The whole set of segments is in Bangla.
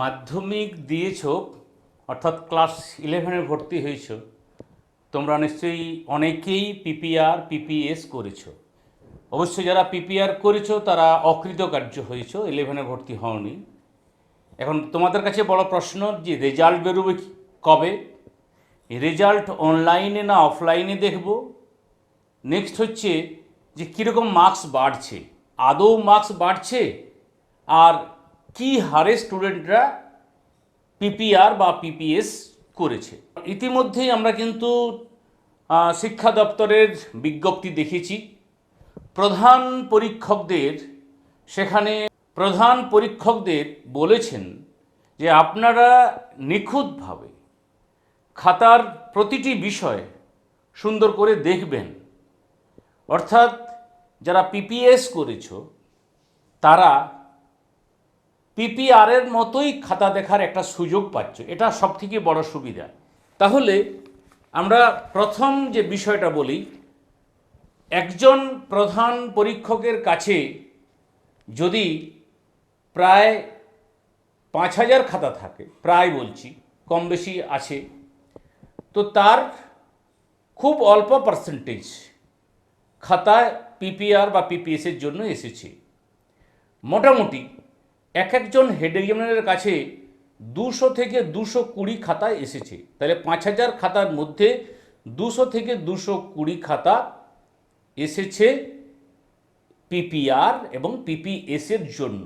মাধ্যমিক দিয়েছ, অর্থাৎ ক্লাস ইলেভেনে ভর্তি হয়েছ, তোমরা নিশ্চয়ই অনেকেই পিপিআর পিপিএস করেছ। অবশ্যই যারা পিপিআর করেছ, তারা অকৃতকার্য হয়েছ ইলেভেনে ভর্তি হওনি। এখন তোমাদের কাছে বড় প্রশ্ন যে রেজাল্ট বেরোবে কবে? রেজাল্ট অনলাইনে না অফলাইনে দেখব? নেক্সট হচ্ছে যে কীরকম মার্কস বাড়ছে? আদৌ মার্কস বাড়ছে? আর কি হারে স্টুডেন্টরা পিপিআর বা পিপিএস করেছে। ইতিমধ্যেই আমরা কিন্তু শিক্ষা দপ্তরের বিজ্ঞপ্তি দেখেছি। প্রধান পরীক্ষকদের, সেখানে প্রধান পরীক্ষকদের বলেছেন যে আপনারা নিখুঁতভাবে খাতার প্রতিটি বিষয় সুন্দর করে দেখবেন। অর্থাৎ যারা পিপিএস করেছ, তারা পিপিআরের মতোই খাতা দেখার একটা সুযোগ পাচ্ছ। এটা সবথেকে বড় সুবিধা। তাহলে আমরা প্রথম যে বিষয়টা বলি, একজন প্রধান পরীক্ষকের কাছে যদি প্রায় পাঁচ হাজার খাতা থাকে, প্রায় বলছি, কম বেশি আছে, তো তার খুব অল্প পার্সেন্টেজ খাতায় পিপিআর বা পিপিএসের জন্য এসেছে। মোটামুটি এক একজন হেড এক্সামিনারের কাছে দুশো থেকে দুশো কুড়ি খাতা এসেছে। তাহলে পাঁচ হাজার খাতার মধ্যে দুশো থেকে দুশো কুড়ি খাতা এসেছে পিপিআর এবং পিপিএসের জন্য।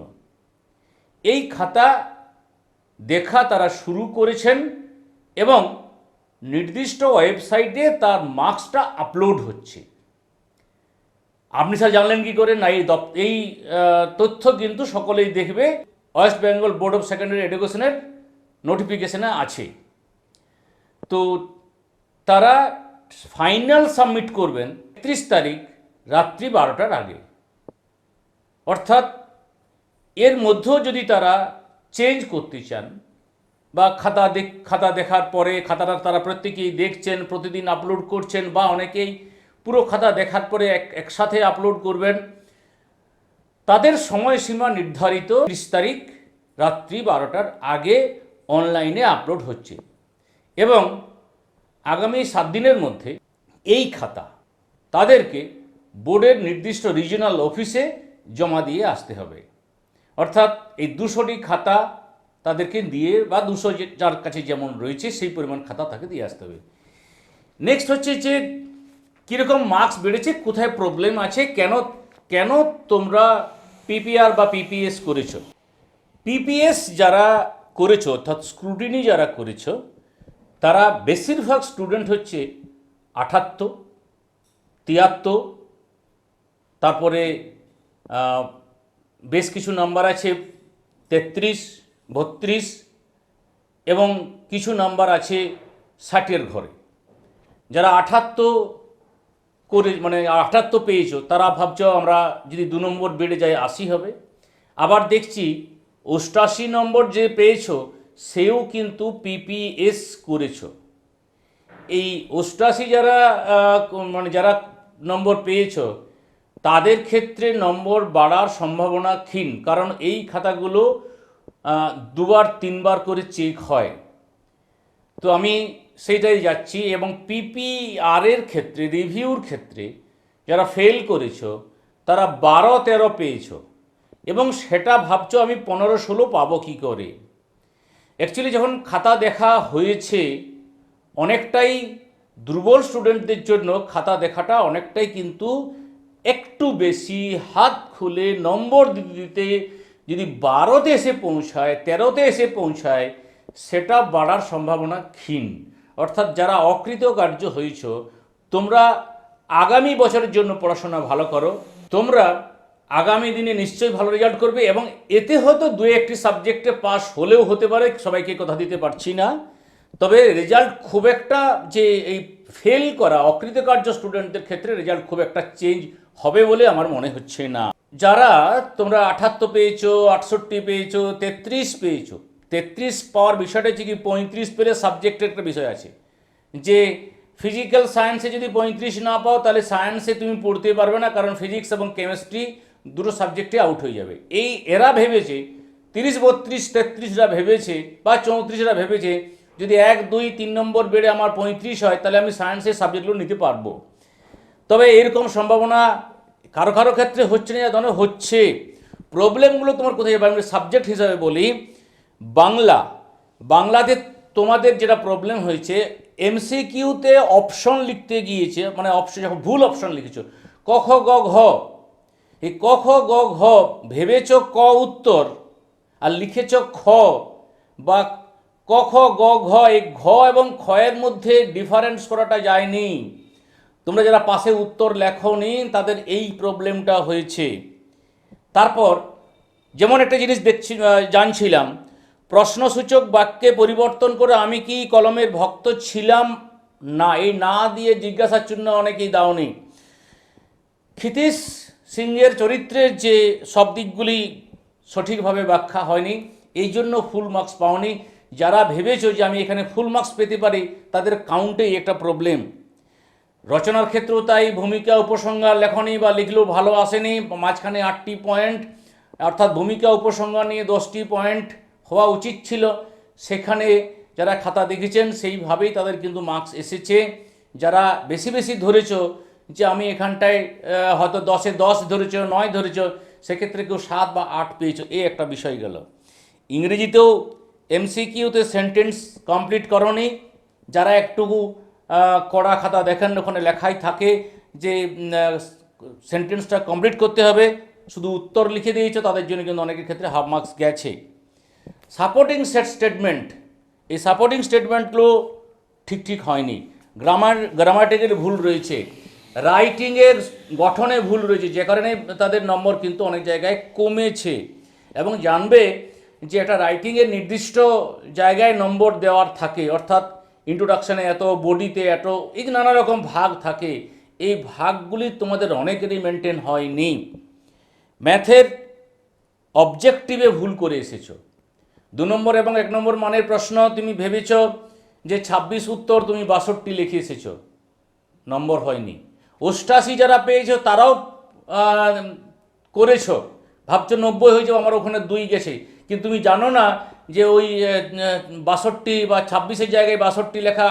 এই খাতা দেখা তারা শুরু করেছেন এবং নির্দিষ্ট ওয়েবসাইটে তার মার্কসটা আপলোড হচ্ছে। আপনি স্যার জানলেন কি করে? না, এই এই তথ্য কিন্তু সকলেই দেখবে। West Bengal board of secondary এডুকেশনের নোটিফিকেশনে আছে। তো তারা ফাইনাল সাবমিট করবেন একত্রিশ তারিখ রাত্রি বারোটার আগে। অর্থাৎ এর মধ্যেও যদি তারা চেঞ্জ করতে চান বা খাতা দেখ, খাতা দেখার পরে, খাতাটা তারা প্রত্যেকেই দেখছেন, প্রতিদিন আপলোড করছেন বা অনেকেই পুরো খাতা দেখার পরে এক, একসাথে আপলোড করবেন। তাদের সময়সীমা নির্ধারিত, ত্রিশ তারিখ রাত্রি বারোটার আগে অনলাইনে আপলোড হচ্ছে। এবং আগামী সাত দিনের মধ্যে এই খাতা তাদেরকে বোর্ডের নির্দিষ্ট রিজিনাল অফিসে জমা দিয়ে আসতে হবে। অর্থাৎ এই দুশোটি খাতা তাদেরকে দিয়ে বা দুশো যার কাছে যেমন রয়েছে সেই পরিমাণ খাতা তাকে দিয়ে আসতে হবে। নেক্সট হচ্ছে যে কীরকম মার্কস বেড়েছে, কোথায় প্রবলেম আছে, কেন কেন তোমরা পিপিআর বা পিপিএস করেছ? পিপিএস যারা করেছ, অর্থাৎ স্ক্রুটিনি যারা করেছ, তারা বেশিরভাগ স্টুডেন্ট হচ্ছে আঠাত্তর, তিয়াত্তর, তারপরে বেশ কিছু নাম্বার আছে তেত্রিশ, বত্রিশ এবং কিছু নাম্বার আছে ষাটের ঘরে। যারা আঠাত্তর করে মানে আঠাত্তর পেয়েছ, তারা ভাবছ আমরা যদি দু নম্বর বেড়ে যায় আশি হবে। আবার দেখছি, অষ্টাশি নম্বর যে পেয়েছ, সেও কিন্তু পিপিএস করেছ। এই অষ্টাশি যারা মানে যারা নম্বর পেয়েছ, তাদের ক্ষেত্রে নম্বর বাড়ার সম্ভাবনা ক্ষীণ, কারণ এই খাতাগুলো দুবার, তিনবার করে চেক হয়। তো আমি সেইটাই যাচ্ছি এবং পিপিআর এর ক্ষেত্রে রিভিউর ক্ষেত্রে যারা ফেল করেছ, তারা বারো তেরো পেয়েছ। এবং সেটা ভাবছ আমি পনেরো ষোলো পাবো কী করে? অ্যাকচুয়ালি যখন খাতা দেখা হয়েছে, অনেকটাই দুর্বল স্টুডেন্টদের জন্য খাতা দেখাটা অনেকটাই কিন্তু একটু বেশি হাত খুলে নম্বর দিতে দিতে যদি বারোতে এসে পৌঁছায়, তেরোতে এসে পৌঁছায় সেটা বাড়ার সম্ভাবনা ক্ষীণ। অর্থাৎ যারা অকৃতকার্য হয়েছ তোমরা আগামী বছরের জন্য পড়াশোনা ভালো করো। তোমরা আগামী দিনে নিশ্চয়ই ভালো রেজাল্ট করবে এবং এতে হয়তো দু একটি সাবজেক্টে পাস হলেও হতে পারে, সবাইকে কথা দিতে পারছি না। তবে রেজাল্ট খুব একটা যে এই ফেল করা, অকৃতকার্য স্টুডেন্টদের ক্ষেত্রে রেজাল্ট খুব একটা চেঞ্জ হবে বলে আমার মনে হচ্ছে না। যারা তোমরা আঠাত্তর পেয়েছ, আটষট্টি পেয়েছ, তেত্রিশ পেয়েছ তেত্রিশ পাওয়ার বিষয়টা হচ্ছে কি, পঁয়ত্রিশ পেলে সাবজেক্টের একটা বিষয় আছে। যে ফিজিক্যাল সায়েন্সে যদি পঁয়ত্রিশ না পাও, তাহলে সায়েন্সে তুমি পড়তে পারবে না, কারণ ফিজিক্স এবং কেমিস্ট্রি দুটো সাবজেক্টে আউট হয়ে যাবে। এই এরা ভেবেছে, তিরিশ, বত্রিশ, তেত্রিশরা ভেবেছে বা চৌত্রিশরা ভেবেছে, যদি এক, দুই, তিন নম্বর বেড়ে আমার পঁয়ত্রিশ হয়, তাহলে আমি সায়েন্সের সাবজেক্টগুলো নিতে পারব। তবে এরকম সম্ভাবনা কারও কারও ক্ষেত্রে হচ্ছে না ধরনের হচ্ছে। প্রবলেমগুলো তোমার কোথায় যাবে? আমি সাবজেক্ট হিসাবে বলি বাংলা, বাংলাতে তোমাদের যেটা প্রবলেম হয়েছে এমসিকিউতে অপশন লিখতে গিয়েছে মানে অপশন যখন ভুল অপশন লিখেছো, ক খ গ ঘ, এই ক খ গ ঘ ভেবেছ ক উত্তর আর লিখেছ খ বা ক খ গ ঘ, এই ঘ এবং খয়ের মধ্যে ডিফারেন্স করাটা যায়নি। তোমরা যারা পাশে উত্তর লেখো লেখনি, তাদের এই প্রবলেমটা হয়েছে। তারপর যেমন একটা জিনিস দেখছি জানছিলাম প্রশ্নসূচক বাক্যে পরিবর্তন করে আমি কি কলমের ভক্ত ছিলাম? না, এই না দিয়ে জিজ্ঞাসার জন্য অনেকেই দাওনি। ক্ষিতীশ সিংয়ের চরিত্রের যে সব দিকগুলি সঠিকভাবে ব্যাখ্যা হয়নি, এই জন্য ফুল মার্কস পাওনি। যারা ভেবেছো যে আমি এখানে ফুল মার্কস পেতে পারি, তাদের কাউন্টেই একটা প্রবলেম রচনার ক্ষেত্রেও তাই, ভূমিকা, উপসংহার, লেখনী বা লিখলেও ভালো আসেনি। মাঝখানে আটটি পয়েন্ট অর্থাৎ ভূমিকা, উপসংহার নিয়ে দশটি পয়েন্ট হওয়া উচিত ছিল। সেখানে যারা খাতা দেখেছেন সেইভাবেই তাদের কিন্তু মার্কস এসেছে। যারা বেশি বেশি ধরেছ যে আমি এখানটায় হয়তো দশে দশ ধরেছ নয় ধরেছ সেক্ষেত্রে কেউ সাত বা আট পেয়েছ। এই একটা বিষয় গেল। ইংরেজিতেও এমসিকিউতে সেন্টেন্স কমপ্লিট করনি। যারা একটু আহ, কড়া খাতা দেখেন ওখানে লেখাই থাকে যে সেন্টেন্সটা কমপ্লিট করতে হবে। শুধু উত্তর লিখে দিয়েছ তাদের জন্য কিন্তু অনেকের ক্ষেত্রে হাফ মার্কস গেছে। সাপোর্টিং সেট স্টেটমেন্ট এই সাপোর্টিং স্টেটমেন্টগুলো ঠিক ঠিক হয়নি। গ্রামার গ্রামাটিক্যাল ভুল রয়েছে। রাইটিংয়ের গঠনে ভুল রয়েছে। যে কারণে তাদের নম্বর কিন্তু অনেক জায়গায় কমেছে। এবং জানবে যে একটা রাইটিংয়ের নির্দিষ্ট জায়গায় নম্বর দেওয়ার থাকে। অর্থাৎ ইন্ট্রোডাকশানে এত, বডিতে এত, এই নানা রকম ভাগ থাকে। এই ভাগগুলি তোমাদের অনেকেরই মেনটেন হয়নি। ম্যাথের অবজেক্টিভে ভুল করে এসেছ। দু নম্বর এবং এক নম্বর মানের প্রশ্ন তুমি ভেবেছ যে ২৬ উত্তর তুমি বাষট্টি লিখে এসেছ। নম্বর হয়নি। অষ্টাশি যারা পেয়েছ তারাও করেছ। ভাবছ নব্বই হয়ে আমার ওখানে দুই গেছে। কিন্তু তুমি জানো না যে ওই বাষট্টি বা ছাব্বিশের জায়গায় বাষট্টি লেখা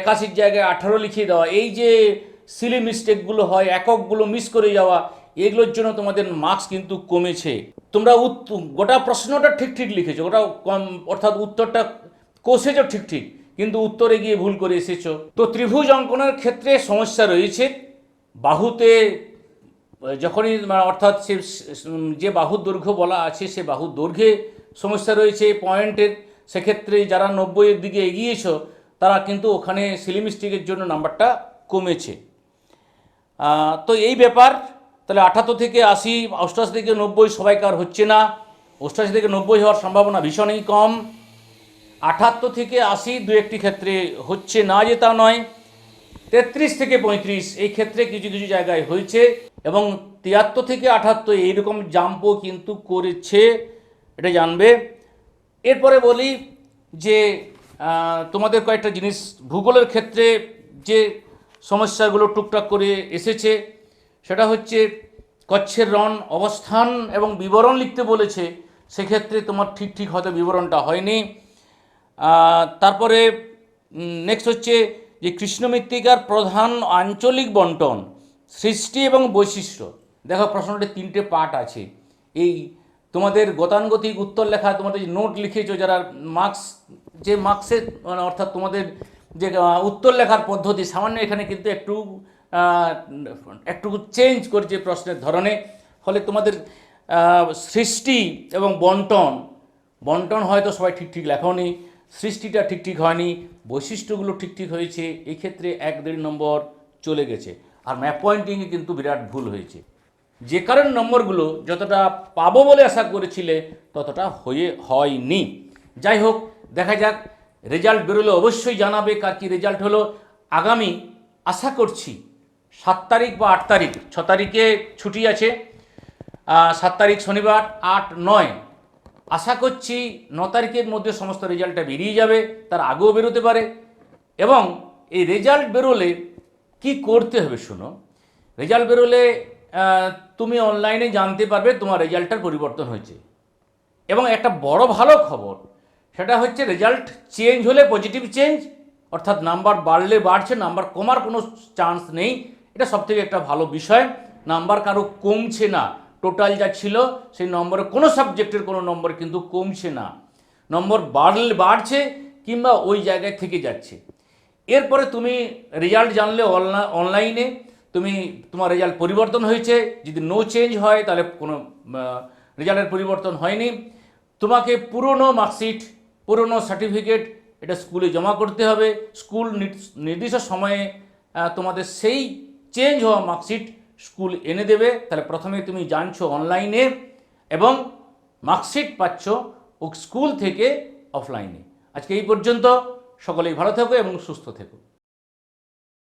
একাশির জায়গায় আঠারো লিখিয়ে দেওয়া, এই যে সিলি মিস্টেকগুলো হয়, এককগুলো মিস করে যাওয়া, এগুলোর জন্য তোমাদের মার্কস কিন্তু কমেছে। তোমরা গোটা প্রশ্নটা ঠিক ঠিক লিখেছো, গোটা কম, অর্থাৎ উত্তরটা কষেছো ঠিক ঠিক, কিন্তু উত্তরে গিয়ে ভুল করে এসেছ। তো ত্রিভুজ অঙ্কনের ক্ষেত্রে সমস্যা রয়েছে, বাহুতে, যখনই মানে অর্থাৎ সে, যে বাহুর দৈর্ঘ্য বলা আছে, সে বাহুর দৈর্ঘ্যে সমস্যা রয়েছে পয়েন্টের, সেক্ষেত্রে যারা নব্বইয়ের দিকে এগিয়েছ, তারা কিন্তু ওখানে সিলিমিস্টিকের জন্য নাম্বারটা কমেছে। তো এই ব্যাপার তাহলে আঠাত্তর থেকে আশি, অষ্টাশি থেকে নব্বই সবাইকার হচ্ছে না। অষ্টাশি থেকে নব্বই হওয়ার সম্ভাবনা ভীষণই কম। আঠাত্তর থেকে আশি দু একটি ক্ষেত্রে হচ্ছে না যে তা নয়। তেত্রিশ থেকে পঁয়ত্রিশ এই ক্ষেত্রে কিছু কিছু জায়গায় হয়েছে এবং তিয়াত্তর থেকে আঠাত্তর এইরকম জাম্পও কিন্তু করেছে, এটা জানবে। এরপরে বলি যে তোমাদের কয়েকটা জিনিস, ভূগোলের ক্ষেত্রে যে সমস্যাগুলো টুকটাক করে এসেছে সেটা হচ্ছে কচ্ছের রণ, অবস্থান এবং বিবরণ লিখতে বলেছে। সেক্ষেত্রে তোমার ঠিক ঠিক হয়তো বিবরণটা হয়নি। তারপরে নেক্সট হচ্ছে যে কৃষ্ণ মৃত্তিকার প্রধান আঞ্চলিক বন্টন, সৃষ্টি এবং বৈশিষ্ট্য। দেখো প্রশ্নটি তিনটে পার্ট আছে। এই তোমাদের গতানুগতিক উত্তর লেখা, তোমাদের যে নোট লিখেছো, যারা মার্কস যে মার্কসের মানে অর্থাৎ তোমাদের যে উত্তর লেখার পদ্ধতি, সামান্য এখানে কিন্তু একটু একটু চেঞ্জ করছে প্রশ্নের ধরনে। ফলে তোমাদের সৃষ্টি এবং বন্টন বন্টন হয়তো সবাই ঠিক ঠিক লেখনি, সৃষ্টিটা ঠিক ঠিক হয়নি, বৈশিষ্ট্যগুলো ঠিক ঠিক হয়েছে এই ক্ষেত্রে এক দেড় নম্বর চলে গেছে। আর ম্যাপ পয়েন্টিংয়ে কিন্তু বিরাট ভুল হয়েছে। যে কারণ নম্বরগুলো যতটা পাবো বলে আশা করেছিলে, ততটা হয়ে হয়নি। যাই হোক, দেখা যাক রেজাল্ট বেরোলে অবশ্যই জানাবে কার কী রেজাল্ট হলো। আগামী আশা করছি সাত তারিখ বা আট তারিখ, ছ তারিখে ছুটি আছে সাত তারিখ শনিবার, আট, নয়। আশা করছি ন তারিখের মধ্যে সমস্ত রেজাল্টটা বেরিয়ে যাবে, তার আগেও বেরোতে পারে। এবং এই রেজাল্ট বেরোলে কি করতে হবে শুনো? রেজাল্ট বেরোলে তুমি অনলাইনে জানতে পারবে তোমার রেজাল্টটার পরিবর্তন হয়েছে। এবং একটা বড় ভালো খবর, সেটা হচ্ছে রেজাল্ট চেঞ্জ হলে পজিটিভ চেঞ্জ, অর্থাৎ নাম্বার বাড়লে বাড়ছে, নাম্বার কমার কোনো চান্স নেই। এটা সবথেকে একটা ভালো বিষয়। নাম্বার কারও কমছে না, টোটাল যা ছিল সেই নম্বরে কোনো সাবজেক্টের কোনো নম্বর কিন্তু কমছে না। নম্বর বাড়লে, বাড়ছে কিংবা ওই জায়গায় থেকে যাচ্ছে। এরপরে তুমি রেজাল্ট জানলে অনলা- অনলাইনে তুমি, তোমার রেজাল্ট পরিবর্তন হয়েছে। যদি নো চেঞ্জ হয়, তাহলে কোনো রেজাল্টের পরিবর্তন হয়নি। তোমাকে পুরনো মার্কশিট পুরনো সার্টিফিকেট এটা স্কুলে জমা করতে হবে। স্কুল নির- নির্দিষ্ট সময়ে তোমাদের সেই চেঞ্জ হওয়া মার্কশিট স্কুল এনে দেবে। তাহলে প্রথমে তুমি জানছো অনলাইনে এবং মার্কশিট পাচ্ছ স্কুল থেকে অফলাইনে আজকে এই পর্যন্ত সকলেই ভালো থেকো এবং সুস্থ থেকো।